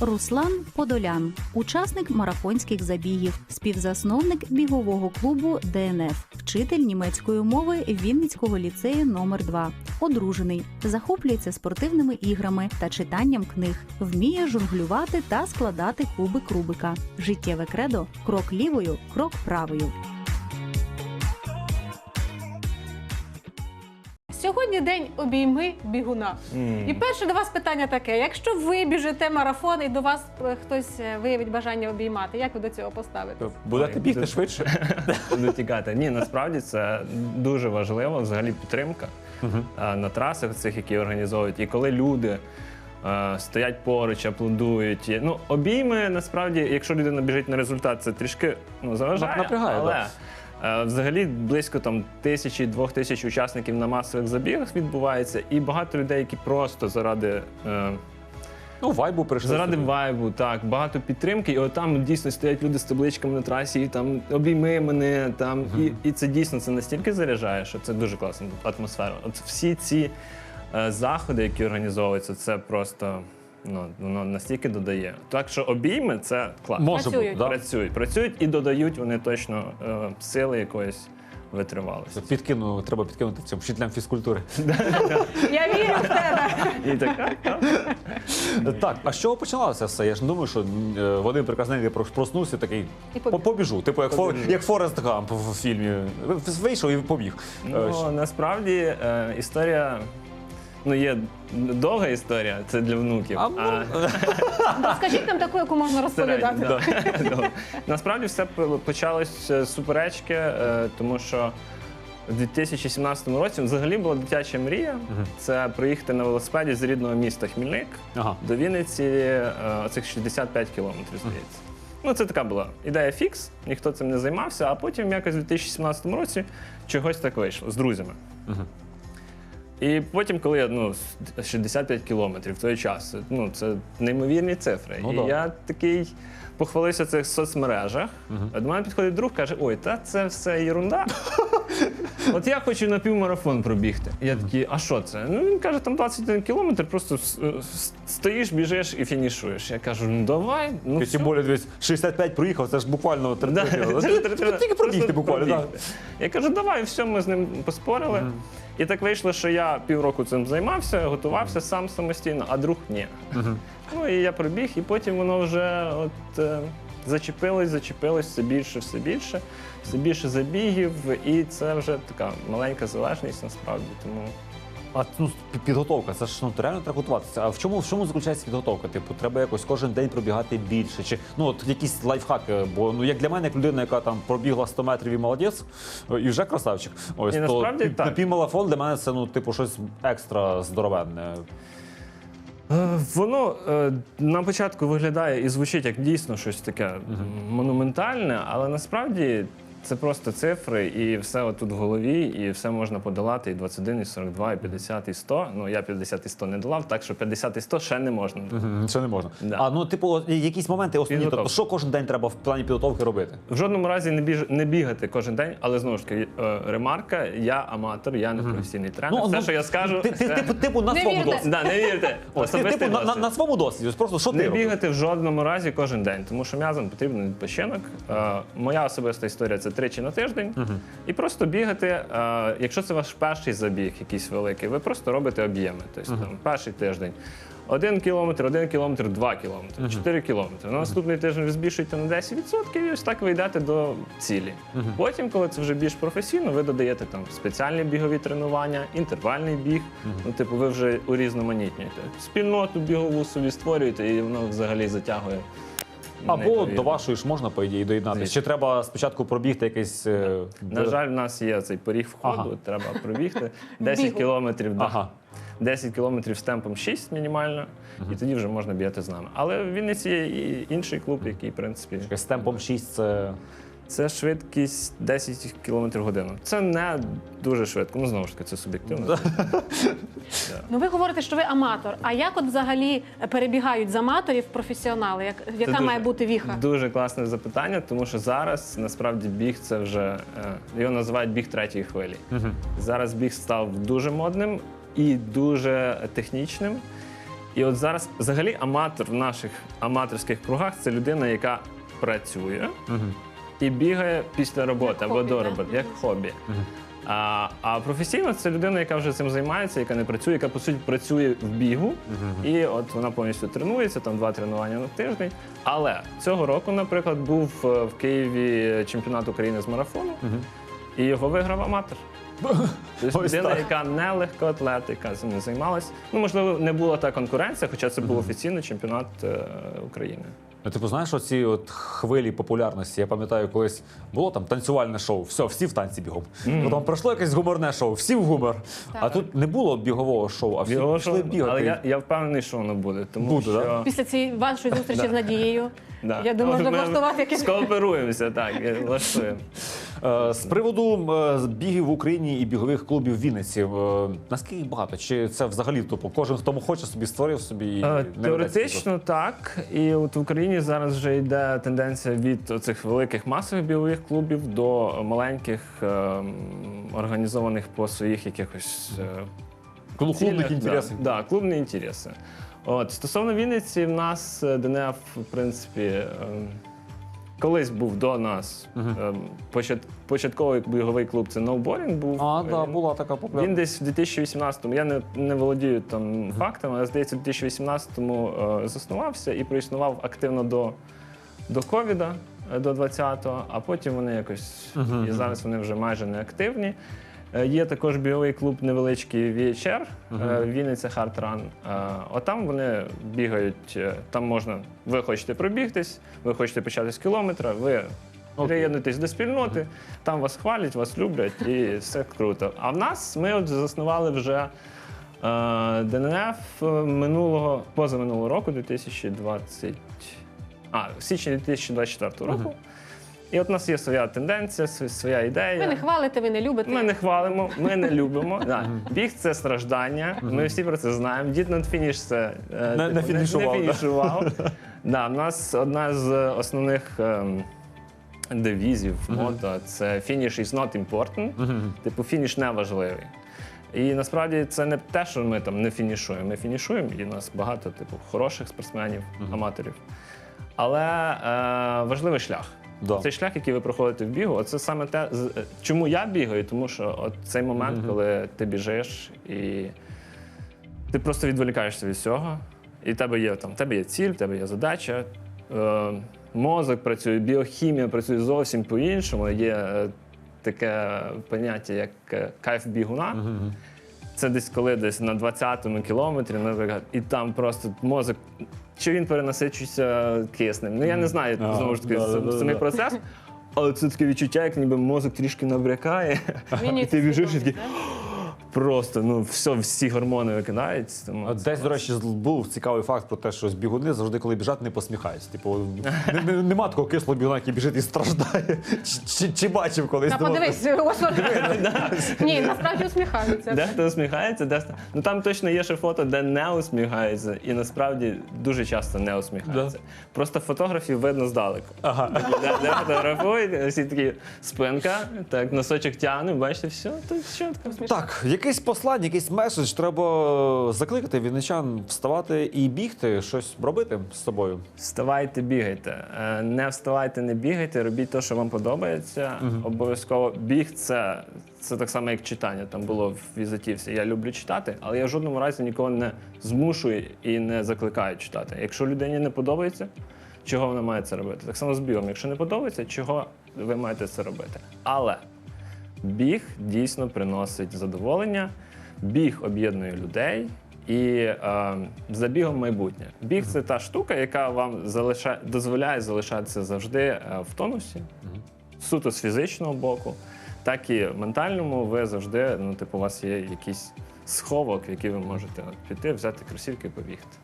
Руслан Подолян, учасник марафонських забігів, співзасновник бігового клубу ДНФ, вчитель німецької мови Вінницького ліцею номер 2 одружений, захоплюється спортивними іграми та читанням книг, вміє жонглювати та складати кубик Рубика. Життєве кредо крок лівою, крок правою. Сьогодні день обійми бігуна. І перше до вас питання таке: якщо ви біжите марафон і до вас е, хтось е, виявить бажання обіймати, як ви до цього поставитесь? Будете бігти швидше? Буду тікати. Ні, насправді це дуже важливо, взагалі підтримка е, на трасах цих, які організовують. І коли люди е, стоять поруч, аплодують. Ну, обійми, насправді, якщо людина біжить на результат, це трішки ну, заважає. Напрягає, але, так. Е, Взагалі близько там тисячі двох тисяч учасників на масових забігах відбувається, і багато людей, які просто заради е, Ну, вайбу прийшли. Заради собі. вайбу, так, багато підтримки. І от там дійсно стоять люди з табличками на трасі, і там обійми мене. Там, і, і це дійсно це настільки заряджає, що це дуже класна атмосфера. От всі ці е, заходи, які організовуються, це просто ну, воно настільки додає. Так що обійми це класно. Може бути, Працюють. да? Працюють, працюють і додають вони точно е, сили якоїсь витривалості. Підкину, треба підкинути цим вчителям фізкультури. Я вірю в тебе. І так, Так, а з чого починалося все? Я ж не думаю, що е, в один прекрасний день прос- проснувся такий І побіг. «По- побіжу. Типу, як, Фор, як Форест Гамп в фільмі. Вийшов і побіг. Е, Ну, насправді е, історія. Ну, є довга історія, це для внуків. А, ну, Скажіть нам таку, яку можна розповідати. да. Да. Насправді все почалось з суперечки, е, тому що у 2017 році взагалі була дитяча мрія. Це приїхати на велосипеді з рідного міста Хмільник Ага. до Вінниці е, оцих 65 кілометрів, здається. Ну, це така була ідея фікс, ніхто цим не займався, а потім якось у 2017 році чогось так вийшло з друзями. І потім, коли я ну, с- 65 кілометрів в той час, ну це неймовірні цифри. Ну і да. я такий похвалився в цих соцмережах. Угу. до мене підходить друг, каже: Ой, та це все ерунда. От я хочу на півмарафон пробігти. Я такий, а що це? Ну він каже, там 21 кілометр, просто с- с- стоїш, біжиш і фінішуєш. Я кажу, ну давай, ну все. тим більше, дивись, 65 проїхав, це ж буквально Да, Тільки пробігти просто буквально. пробігти. Я кажу, давай, все, ми з ним поспорили. І так вийшло, що я півроку цим займався, готувався сам самостійно, а друг ні. Ну і я пробіг, і потім воно вже от е, зачепилось, зачепилось все більше, все більше, все більше забігів, і це вже така маленька залежність насправді. Тому А ну, підготовка, це ж ну реально треба готуватися. А в чому в чому заключається підготовка? Типу, треба якось кожен день пробігати більше, чи ну от якісь лайфхаки. Бо ну як для мене, як людина, яка там пробігла 100 метрів і молодець, е, і вже красавчик. Ось І то насправді пі- так. напівмарафон для мене це ну типу щось екстра здоровенне. Е, Воно е, на початку виглядає і звучить як дійсно щось таке монументальне, але насправді це просто цифри, і все отут в голові, і все можна подолати. І 21, і 42, і 50, і 100. Ну я 50 і 100 не долав, так що 50 і 100 ще не можна. Ще не можна. Да. А ну, типу, якісь моменти основні. Підготовка. Тобто, що кожен день треба в плані підготовки робити? В жодному разі не біж не бігати кожен день, але знову ж таки е, ремарка: я аматор, я не професійний тренер. все, ну, що я скажу, Ти, ти, це- типу, типу на Не своєму вірте. досвіді. Да, не вірте. Ось, ти, Особистий типу, на, на, досвід. на своєму досвіді. Ось Просто що ти Не робиш? бігати в жодному разі кожен день, тому що м'язам потрібен відпочинок. Е, моя особиста історія це тричі на тиждень. І просто бігати. Е, якщо це ваш перший забіг, якийсь великий, ви просто робите об'єми. Тобто там перший тиждень. Один кілометр, один кілометр, два кілометри, чотири кілометри. На наступний тиждень ви збільшуєте на 10% і ось так ви йдете до цілі. Потім, коли це вже більш професійно, ви додаєте там спеціальні бігові тренування, інтервальний біг. Ну, типу, ви вже урізноманітнюєте. Спільноту бігову собі створюєте, і воно взагалі затягує. Або до вашої ж можна, по ідеї, доєднатися. Звісно. Чи треба спочатку пробігти якийсь. е, На жаль, в нас є цей поріг входу, Ага. треба пробігти 10 Бігу. кілометрів. да. Ага. 10 кілометрів з темпом 6 мінімально, і тоді вже можна бігати з нами. Але в Вінниці є і інший клуб, який, в принципі, З темпом 6 це. Це швидкість 10 км в годину. Це не дуже швидко. Ну, знову ж таки, це суб'єктивно. Ну ви говорите, що ви аматор. А як от взагалі перебігають з аматорів професіонали? Як, яка Це має бути віха? Дуже класне запитання, тому що зараз насправді біг це вже е, його називають біг третьої хвилі. Зараз біг став дуже модним і дуже технічним. І от зараз взагалі аматор в наших аматорських кругах це людина, яка працює і бігає після роботи або хобі, до да? роботи, як хобі. А, а професійно це людина, яка вже цим займається, яка не працює, яка по суті працює в бігу. І от вона повністю тренується, там два тренування на тиждень. Але цього року, наприклад, був е, в Києві чемпіонат України з марафону, і його виграв аматор. Тобто людина, яка не легкоатлет, яка цим не займалась. Ну, можливо, не була та конкуренція, хоча це був офіційний чемпіонат е, України. Ну, типу, знаєш, оці от хвилі популярності. Я пам'ятаю, колись було там танцювальне шоу, все, всі в танці бігом. Потім пройшло якесь гуморне шоу, всі в гумор. А Так. тут не було бігового шоу, а всі Його пішли що- бігати. Але я, я впевнений, що воно буде. Тому Буде, що... да? Після цієї вашої зустрічі з Надією. Я думаю, можна влаштувати якесь. Скооперуємося, так, і влаштуємо. Е, З приводу е, бігів в Україні і бігових клубів в Вінниці, е, наскільки багато? Чи це взагалі типу, кожен, хто хоче собі створив собі і Теоретично так. І от в Україні зараз вже йде тенденція від цих великих масових бігових клубів до маленьких організованих по своїх якихось Клуб- клубних інтересів. Да, клубні інтереси. От стосовно Вінниці, в нас ДНФ, в принципі, колись був до нас. Е, почат- початковий біговий клуб це ноуборінг був. А, Він- да, була така Він десь в 2018-му, я не, не володію там фактами, але здається, в 2018-му е, заснувався і проіснував активно до, до ковіда, е, до 20-го, а потім вони якось і зараз вони вже майже не активні. Е, Є також біговий клуб невеличкий VHR, е, Вінниця Hard Run. Е, Отам вони бігають, е, там можна, ви хочете пробігтись, ви хочете почати з кілометра, ви приєднуєтесь до спільноти, там вас хвалять, вас люблять і все круто. А в нас ми от заснували вже е, ДНФ минулого, позаминулого року, 2020, а, в січні 2024 року. І от у нас є своя тенденція, св- своя ідея. Ви не хвалите, ви не любите. Ми не хвалимо, ми не любимо. Да. Біг це страждання. Ми всі про це знаємо. Дід фініш це е, Не- не типу, фінішував, Не, да. фінішував. Да, в нас одна з основних ем, девізів мото це фініш is not important. Типу, фініш не важливий. І насправді це не те, що ми там не фінішуємо. Ми фінішуємо, і в нас багато типу хороших спортсменів, аматорів. Але е, важливий шлях. Да. Цей шлях, який ви проходите в бігу, це саме те, е, чому я бігаю, тому що от цей момент, коли ти біжиш і ти просто відволікаєшся від всього, і в тебе є там, в тебе є ціль, в тебе є задача. Е, мозок працює, біохімія працює зовсім по-іншому. Є е, таке поняття, як е, кайф бігуна. Це десь коли десь на 20-му кілометрі, наприклад, і там просто мозок. Чи він перенасичується киснем? Ну я не знаю А, знову ж таки да, да, сам- да, самий да. процес. Але це таке відчуття, як ніби мозок трішки набрякає, і ти біжиш і такий да? Просто ну все, всі гормони викидаються. Тому От Десь, до речі, був цікавий факт про те, що з бігуни завжди, коли біжать, не посміхаються. Типу, не- не- нема такого кислого бігуна, який біжить і страждає. Чи, чи, чи бачив колись? Та Ну, подивись, ось. Ні, насправді усміхаються. Дехто усміхається, дехто. Ну там точно є ще фото, де не усміхається, і насправді дуже часто не усміхається. Просто фотографів видно здалеку. Ага. Де, де фотографують, всі такі спинка, так, носочок тягне, бачите, все, тут чітко. Так, якийсь послання, якийсь меседж. Треба закликати вінничан вставати і бігти, щось робити з собою. Вставайте, бігайте. Е, Не вставайте, не бігайте, робіть те, що вам подобається. Обов'язково біг це, це так само, як читання. Там було в візитівці. Я люблю читати, але я в жодному разі нікого не змушую і не закликаю читати. Якщо людині не подобається, чого вона має це робити? Так само з бігом. Якщо не подобається, чого ви маєте це робити? Але біг дійсно приносить задоволення, біг об'єднує людей. І е, за бігом майбутнє. Біг це та штука, яка вам залиша... дозволяє залишатися завжди е, в тонусі, суто з фізичного боку, так і ментальному. Ви завжди, ну, типу, у вас є якийсь сховок, в який ви можете от, піти, взяти кросівки і побігти.